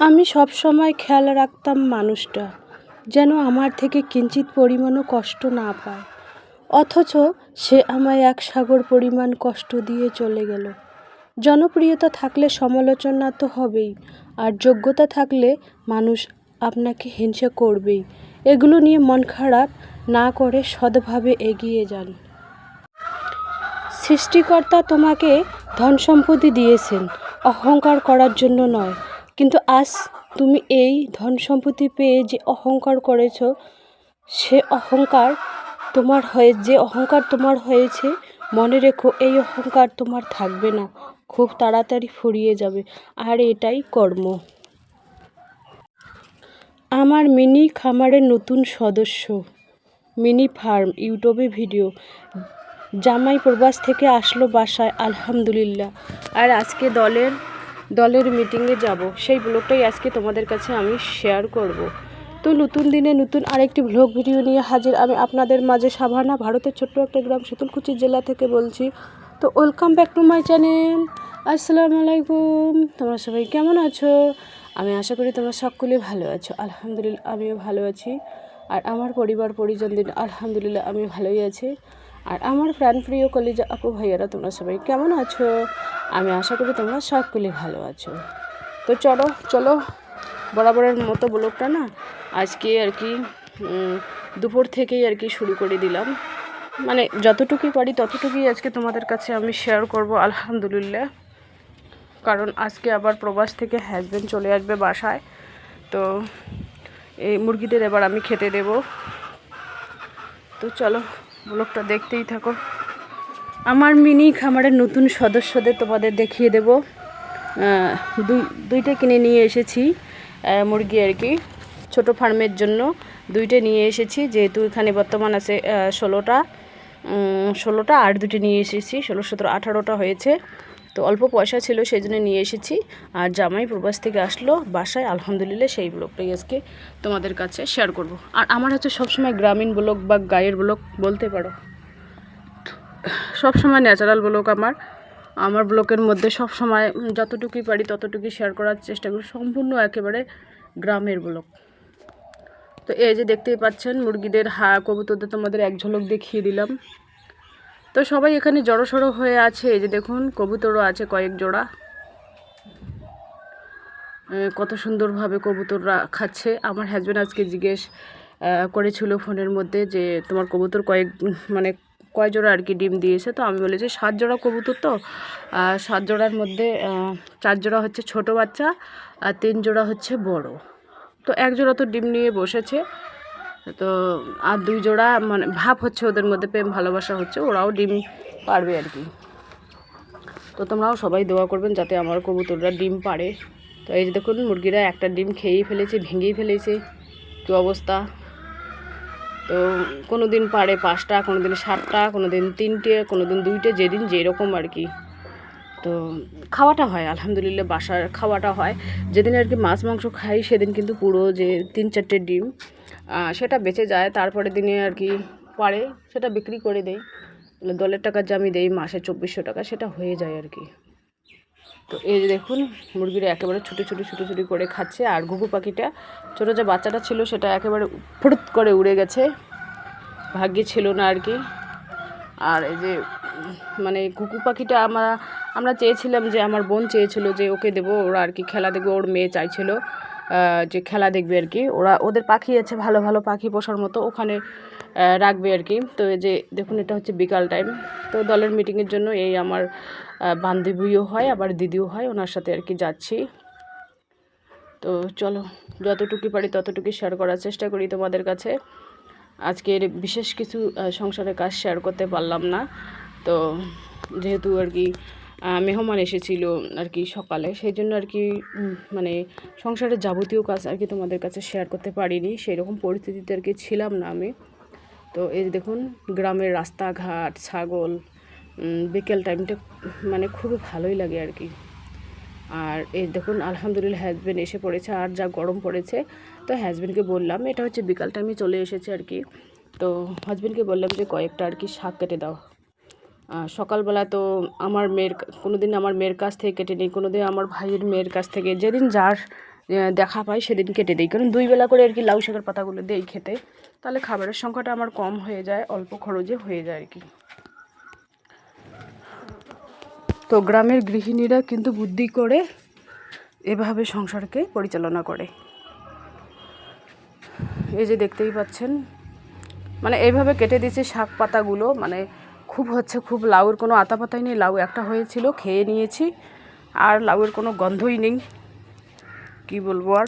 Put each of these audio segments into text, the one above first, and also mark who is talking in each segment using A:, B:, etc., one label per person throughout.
A: আমি সব সময় খেয়াল রাখতাম মানুষটা, যেন আমার থেকে কিঞ্চিত পরিমাণও কষ্ট না পায়। অথচ সে আমায় এক সাগর পরিমাণ কষ্ট দিয়ে চলে গেল। জনপ্রিয়তা থাকলে সমালোচনা তো হবেই, আর যোগ্যতা থাকলে মানুষ আপনাকে হিংসা করবেই। এগুলো নিয়ে মন খারাপ না করে সৎভাবে এগিয়ে যান। সৃষ্টিকর্তা তোমাকে ধন সম্পত্তি দিয়েছেন, অহংকার করার জন্য নয়। কিন্তু আজ তুমি এই ধন সম্পত্তি পেয়ে যে অহংকার করেছ, সে অহংকার তোমার হয়ে, যে অহংকার তোমার হয়েছে, মনে রেখো এই অহংকার তোমার থাকবে না। খুব তাড়াতাড়ি ফুরিয়ে যাবে। আর এটাই কর্ম। আমার মিনি খামারের নতুন সদস্য। মিনি ফার্ম, ইউটিউবে ভিডিও। জামাই প্রবাস থেকে আসলো বাসায়, আলহামদুলিল্লাহ। আর আজকে দলের দলের মিটিংয়ে যাব। সেই ব্লগটাই আজকে তোমাদের কাছে আমি শেয়ার করব। তো নতুন দিনে নতুন আরেকটি ভ্লগ ভিডিও নিয়ে হাজির আমি আপনাদের মাঝে সাভানা, ভারতের ছোট্ট একটা গ্রাম শীতলকুচি জেলা থেকে বলছি। তো welcome back to my channel আসসালামু আলাইকুম। তোমরা সবাই কেমন আছো? আমি আশা করি তোমরা সকলে ভালো আছো। আলহামদুলিল্লাহ, আমিও ভালো আছি। আর আমার পরিবার পরিজনদের আলহামদুলিল্লাহ, আমি ভালোই আছি। আর আমার প্রাণ প্রিয় কলিজা আপু ভাইয়ারা, তোমরা সবাই কেমন আছো? আমি আশা করি তোমরা সকলে ভালো আছো। তো চলো চলো, বরাবরের মতো ব্লগটা না আজকে আর কি দুপুর থেকেই আর কি শুরু করে দিলাম। মানে যতটুকুই পারি ততটুকুই আজকে তোমাদের কাছে আমি শেয়ার করব, আলহামদুলিল্লাহ। কারণ আজকে আবার প্রবাস থেকে হাজব্যান্ড চলে আসবে বাসায়। তো এই মুরগিদের এবার আমি খেতে দেব। তো চলো ব্লগটা দেখতেই থাকো। আমার মিনি খামারের নতুন সদস্যদের তোমাদের দেখিয়ে দেব। দুই, দুইটা কিনে নিয়ে এসেছি মুরগি আর কি। ছোট ফার্মের জন্য দুইটা নিয়ে এসেছি, যেহেতু এখানে বর্তমান আছে ষোলোটা। ষোলোটা আর দুটি নিয়ে এসেছি, ষোলো, সতেরো, আঠারোটা হয়েছে। তো অল্প পয়সা ছিল, সেই জন্য নিয়ে এসেছি। আর জামাই প্রবাস থেকে আসলো বাসায়, আলহামদুলিল্লাহ সেই ব্লগটাই আজকে তোমাদের কাছে শেয়ার করব। আর আমার হচ্ছে সবসময় গ্রামীণ ব্লগ বা গায়ের ব্লগ বলতে পারো। সব সময় ন্যাচারাল ব্লগ আমার। আমার ব্লগের মধ্যে সব সময় যতটুকুই পারি ততটুকুই শেয়ার করার চেষ্টা করি। সম্পূর্ণ একেবারে গ্রামের ব্লগ। তো এই যে দেখতেই পাচ্ছেন, মুরগিদের হা, কবুতরদের তোমাদের এক ঝলক দেখিয়ে দিলাম। তো সবাই এখানে জড়সড়ো হয়ে আছে। এই যে দেখুন, কবুতরও আছে কয়েক জোড়া। কত সুন্দরভাবে কবুতররা খাচ্ছে। আমার হাজব্যান্ড আজকে জিজ্ঞেস করেছিল ফোনের মধ্যে যে, তোমার কবুতর কয়েক মানে কয় জোড়া আর কি ডিম দিয়েছে? তো আমি বলেছি, সাত জোড়া কবুতর তো। সাত জোড়ার মধ্যে চার জোড়া হচ্ছে ছোট বাচ্চা, আর তিন জোড়া হচ্ছে বড়। তো এক জোড়া তো ডিম নিয়ে বসেছে। তো আর দুই জোড়া মানে ভাব হচ্ছে ওদের মধ্যে, প্রেম, ভালোবাসা হচ্ছে, ওরাও ডিম পারবে আর কি। তো তোমরাও সবাই দোয়া করবেন যাতে আমার কবুতররা ডিম পারে। তো এই যে দেখুন, মুরগিরা একটা ডিম খেয়েই ফেলেছে, ভেঙেই ফেলেছে, কী অবস্থা? তো কোনো দিন পারে পাঁচটা কোনো দিন সাতটা কোনো দিন তিনটে কোনো দিন দুইটে, যেদিন যেরকম আর কি। তো খাওয়াটা হয়, আলহামদুলিল্লাহ বাসার খাওয়াটা হয়। যেদিন আর কি মাছ, মাংস খাই, সেদিন কিন্তু পুরো যে তিন চারটে ডিম সেটা বেঁচে যায় তারপরে দিনে আর কি পারে, সেটা বিক্রি করে দেই দলের টাকা যে আমি দেই মাসে চব্বিশশো টাকা, সেটা হয়ে যায় আর কি। তো এই যে দেখুন, মুরগিরা একেবারে ছুটি ছুটি ছুটি ছুটি করে খাচ্ছে, আর ঘুঘু পাখিটা, ছোটো যে বাচ্চাটা ছিল, সেটা একেবারে ফুট করে উড়ে গেছে। ভাগ্যে ছিল না আর কি। আর এই যে মানে কুকু পাখিটা আমরা আমরা চেয়েছিলাম যে, আমার বোন চেয়েছিল যে, ওকে দেবো, ওরা আর কি খেলা দেখবে, ওর মেয়ে চাইছিল। যে খেলা দেখবে আর কি, ওরা, ওদের পাখি আছে, ভালো ভালো পাখি পোষার মতো, ওখানে রাখবে আর কি। তো এই যে, দেখুন, এটা হচ্ছে বিকাল টাইম তো দলের মিটিংয়ের জন্য এই আমার বান্ধবীও হয়, আবার দিদিও হয়, ওনার সাথে আর কি যাচ্ছি। তো চলো যতটুকু পারি ততটুকু শেয়ার করার চেষ্টা করি তোমাদের কাছে। আজকের বিশেষ কিছু সংসারের কাজ শেয়ার করতে পারলাম না। তো যেহেতু আর কি মেহমান এসেছিল আর কি সকালে। সেই জন্য আর কি মানে সংসারের যাবতীয় কাজ আর কি তোমাদের কাছে শেয়ার করতে পারিনি। সেই রকম পরিস্থিতিতে আর কি ছিলাম না আমি। তো এই দেখুন, গ্রামের রাস্তাঘাট, ছাগল বিকেল টাইমটা মানে খুবই ভালোই লাগে আর কি আর এই দেখুন, আলহামদুলিল্লাহ হাজব্যান্ড এসে পড়েছে, আর যা গরম পড়েছে, তো হ্যাজব্যান্ডকে বললাম, এটা হচ্ছে বিকাল টাইমে চলে এসেছে আর কি তো হাজব্যান্ডকে বললাম যে, কয়েকটা আর কি শাক কেটে দাও। সকালবেলা তো আমার মেয়ের কোনো দিন আমার মেয়ের কাছ থেকে কেটে নিই কোনো দিন আমার ভাইয়ের মেয়ের কাছ থেকে। যেদিন যার দেখা পাই সেদিন কেটে দিই। কারণ দুই বেলা করে আর কি লাউ শাকের পাতাগুলো দেই খেতে। তাহলে খাবারের সংখ্যাটা আমার কম হয়ে যায়, অল্প খরচে হয়ে যায় আর কি। তো গ্রামের গৃহিণীরা কিন্তু বুদ্ধি করে এভাবে সংসারকে পরিচালনা করে। এই যে দেখতেই পাচ্ছেন মানে এইভাবে কেটে দিয়েছি শাক পাতাগুলো মানে খুব হচ্ছে, খুব লাউয়ের কোনো আতা পাতাই নেই। লাউ একটা হয়েছিল, খেয়ে নিয়েছি। আর লাউয়ের কোনো গন্ধই নেই। কি বলব আর?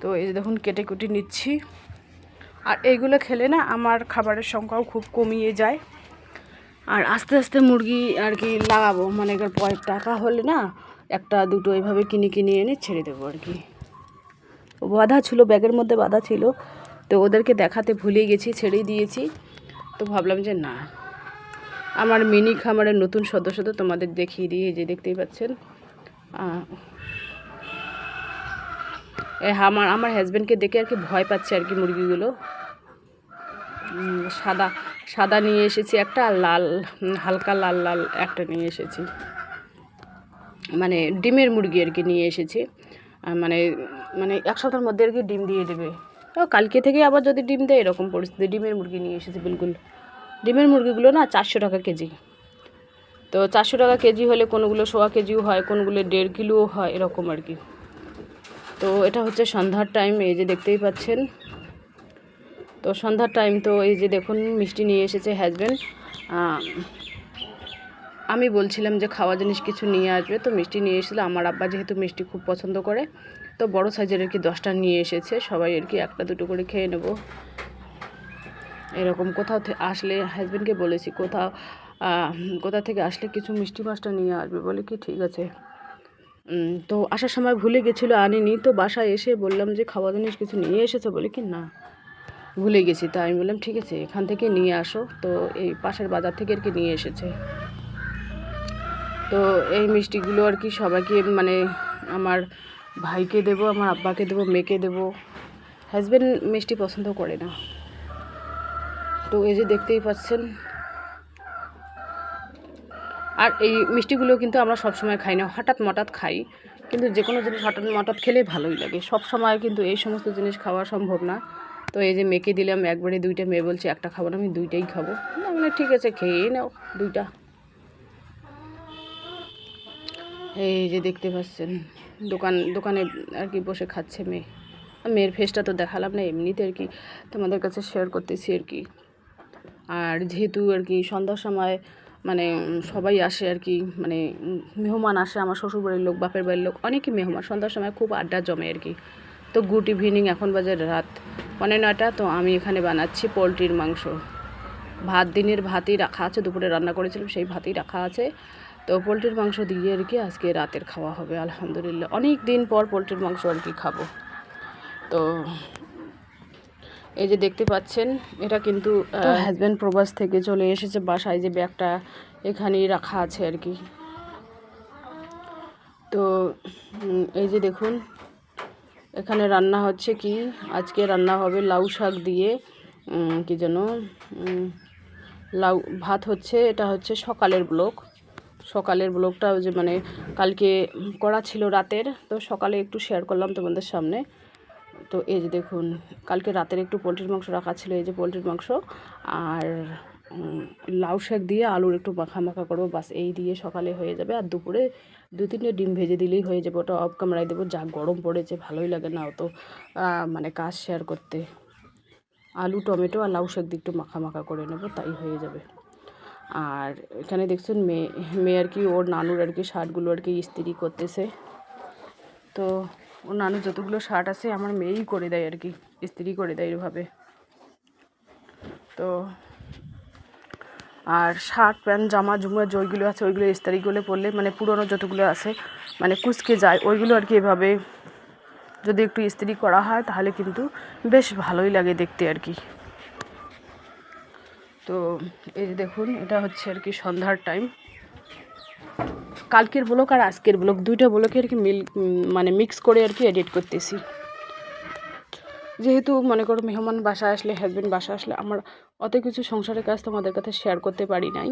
A: তো এই দেখুন, কেটে কুটি নিচ্ছি। আর এইগুলো খেলে না আমার খাবারের সংখ্যাও খুব কমিয়ে যায়। আর আস্তে আস্তে মুরগি আর কি লাগাবো। মানে পয়ের টাকা হলে না একটা, দুটো এইভাবে কিনে কিনে এনে ছেড়ে দেবো আর কি। বাধা ছিল, ব্যাগের মধ্যে বাধা ছিল। তো ওদেরকে দেখাতে ভুলে গেছি, ছেড়েই দিয়েছি। তো ভাবলাম যে না। আমার মিনি খামারের নতুন সদস্য তো তোমাদের দেখিয়ে দিয়ে যে দেখতেই পাচ্ছেন। আমার আমার হাজব্যান্ডকে দেখে আর কি ভয় পাচ্ছে আর কি মুরগিগুলো। সাদা সাদা নিয়ে এসেছি একটা, আর লাল হালকা লাল লাল একটা নিয়ে এসেছি। মানে ডিমের মুরগি আর কি নিয়ে এসেছি। মানে মানে এক সপ্তাহের মধ্যে আর কি ডিম দিয়ে দেবে। কালকে থেকে আবার যদি ডিম দেয় এরকম পরিস্থিতি, ডিমের মুরগি নিয়ে এসেছি, বিলকুল। ডিমের মুরগিগুলো না চারশো টাকা কেজি। তো চারশো টাকা কেজি হলে কোনোগুলো সোয়া কেজিও হয়, কোনোগুলো দেড় কিলোও হয়, এরকম আর কি। তো এটা হচ্ছে সন্ধ্যার টাইম, এই যে দেখতেই পাচ্ছেন। তো সন্ধ্যার টাইম তো এই যে দেখুন, মিষ্টি নিয়ে এসেছে হাজব্যান্ড আমি বলছিলাম যে খাওয়া জিনিস কিছু নিয়ে আসবে, তো মিষ্টি নিয়ে এসেছিল। আমার আব্বা যেহেতু মিষ্টি খুব পছন্দ করে, তো বড় সাইজের আর কি দশটা নিয়ে এসেছে। সবাই আর কি একটা দুটো করে খেয়ে নেব। এরকম কোথাও আসলে হাজব্যান্ডকে বলেছি, কোথাও কোথা থেকে আসলে কিছু মিষ্টি মাছটা নিয়ে আসবে বলে কি ঠিক আছে? তো আসার সময় ভুলে গেছিল, আনিনি, তো বাসায় এসে বললাম যে খাওয়া জিনিস কিছু নিয়ে এসেছ বলে কি না? ভুলে গেছি তাই আমি বললাম ঠিক আছে, এখান থেকে নিয়ে আসো, তো এই পাশের বাজার থেকে আর কি নিয়ে এসেছে। তো এই মিষ্টিগুলো আর কি সবাইকে মানে আমার ভাইকে দেবো, আমার আব্বাকে দেবো, মেয়েকে দেবো। হাজব্যান্ড মিষ্টি পছন্দ করে না। তো এই যে দেখতেই পাচ্ছেন। আর এই মিষ্টিগুলো কিন্তু আমরা সবসময় খাই না, হঠাৎ মঠাৎ খাই। কিন্তু যে কোনো জিনিস হঠাৎ মঠাৎ খেলে ভালোই লাগে। সব সময় কিন্তু এই সমস্ত জিনিস খাওয়া সম্ভব না। তো এই যে মেয়েকে দিলাম, একবারে দুইটা মেয়ে বলছে, একটা খাব না, আমি দুইটাই খাব। না মানে ঠিক আছে খেয়েই নাও দুইটা। এই যে দেখতে পাচ্ছেন, দোকান, দোকানে আর কি বসে খাচ্ছে মেয়ে। মেয়ের ফেসটা তো দেখালাম না, এমনিতে আর কি তোমাদের কাছে শেয়ার করতেছি আর কি। আর যেহেতু আর কি সন্ধ্যার সময় মানে সবাই আসে আর কি মানে মেহমান আসে আমার শ্বশুরবাড়ির লোক, বাপের বাড়ির লোক অনেকই মেহমান, সন্ধ্যার সময় খুব আড্ডা জমে আর কি। তো গুড ইভিনিং এখন বাজে রাত পনেরো নয়টা, তো আমি এখানে বানাচ্ছি পোলট্রির মাংস। ভাত, দিনের ভাতই রাখা আছে, দুপুরে রান্না করেছিলাম, সেই ভাতই রাখা আছে। তো পোলট্রির মাংস দিয়ে আর কি আজকে রাতের খাওয়া হবে, আলহামদুলিল্লাহ। অনেক দিন পর পোলট্রির মাংস আর কি খাব। তো এই যে দেখতে পাচ্ছেন এটা কিন্তু হাজব্যান্ড প্রবাস থেকে চলে এসেছে বাসায় যে ব্যাগটা এখানেই রাখা আছে আর কি। তো এই যে দেখুন এখানে রান্না হচ্ছে কি আজকে রান্না হবে লাউ শাক দিয়ে কি যেন লাউ ভাত হচ্ছে এটা হচ্ছে সকালের ব্লক। সকালের ব্লগটা ওই যে মানে কালকে করা ছিল রাতের তো সকালে একটু শেয়ার করলাম তোমাদের সামনে। তো এই যে দেখুন, কালকে রাতের একটু পোলট্রির মাংস রাখা ছিল, এই যে পোলট্রির মাংস। আর লাউ শাক দিয়ে আলুর একটু মাখা মাখা করব, বাস এই দিয়ে সকালে হয়ে যাবে। আর দুপুরে দু তিনটে ডিম ভেজে দিলেই হয়ে যাবে, ওটা অফ ক্যামেরায় দেবো, যা গরম পড়েছে, ভালোই লাগে না অত মানে কাজ শেয়ার করতে। আলু, টমেটো আর লাউ শাক দিয়ে একটু মাখা মাখা করে নেব, তাই হয়ে যাবে। আর এখানে দেখছেন মেয়ে মেয়ে আর কি, ওর নানুর আর কি, শার্টগুলো আর কি ইস্ত্রি করতেছে। তো নানুর যতগুলো শার্ট আছে, আমার মেয়েই করে দেয় আর কি, ইস্ত্রি করে দেয় এভাবে। তো আর শার্ট, প্যান্ট, জামা জুমা যেগুলো আছে, ওইগুলো ইস্তারিগুলো পরলে মানে পুরনো যতগুলো আছে মানে কুচকে যায়, ওইগুলো আর কি এভাবে যদি একটু ইস্ত্রি করা হয়, তাহলে কিন্তু বেশ ভালোই লাগে দেখতে আর কি। তো এই যে দেখুন, এটা হচ্ছে আর কি সন্ধ্যার টাইম কালকের ব্লক আর আজকের ব্লক দুইটা ব্লকে আর কি মিল মানে মিক্স করে আর কি এডিট করতেছি। যেহেতু মনে করো মেহমান বাসা আসলে হাজব্যান্ড বাসা আসলে আমার অত কিছু সংসারের কাজ তোমাদের কাছে শেয়ার করতে পারি নাই।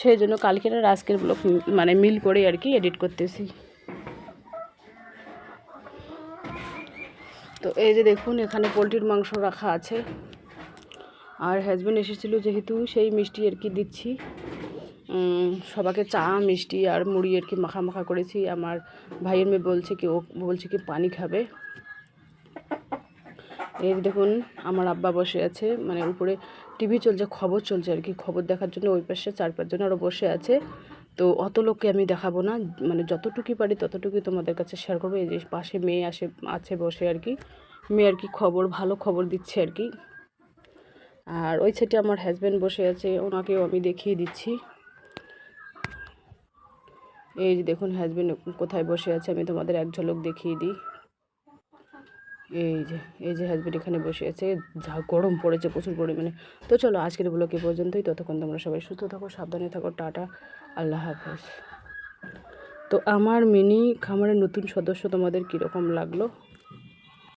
A: সেই জন্য কালকের আর আজকের ব্লগ মানে মিল করে আর কি এডিট করতেছি। তো এই যে দেখুন, এখানে পোলট্রির মাংস রাখা আছে। আর হাজব্যান্ড এসেছিল যেহেতু, সেই মিষ্টি আর কি দিচ্ছি। উম, সবাইকে চা মিষ্টি আর মুড়ি আর কি মাখা মাখা করেছি। আমার ভাইয়ের মেয়ে বলছে কি ও বলছে কি পানি খাবে। এই দেখুন আমার আব্বা বসে আছে মানে উপরে টিভি চলছে খবর চলছে আর কি। খবর দেখার জন্য ওই পাশে চার পাঁচজন আরও বসে আছে। তো অত লোককে আমি দেখাবো না মানে যতটুকুই পারি ততটুকুই তোমাদের কাছে শেয়ার করব। এই যে পাশে মেয়ে আসে আছে বসে আর কি। মেয়ে আর কি খবর ভালো খবর দিচ্ছে আর কি। আর ওই সাইডে আমার হাজব্যান্ড বসে আছে ওনাকেও আমি দেখিয়ে দিচ্ছি। এই যে দেখুন হাজব্যান্ড কোথায় বসে আছে, আমি তোমাদের এক ঝলক দেখিয়ে দিই। এই যে এই যে হাজব্যান্ড এখানে বসে আছে, যা গরম পড়েছে প্রচুর পরিমাণে। তো চলো আজকের ব্লগ এ পর্যন্তই, ততক্ষণ তোমরা সবাই সুস্থ থাকো, সাবধানে থাকো, টাটা, আল্লাহ হাফেজ। তো আমার মিনি খামারের নতুন সদস্য তোমাদের কীরকম লাগল?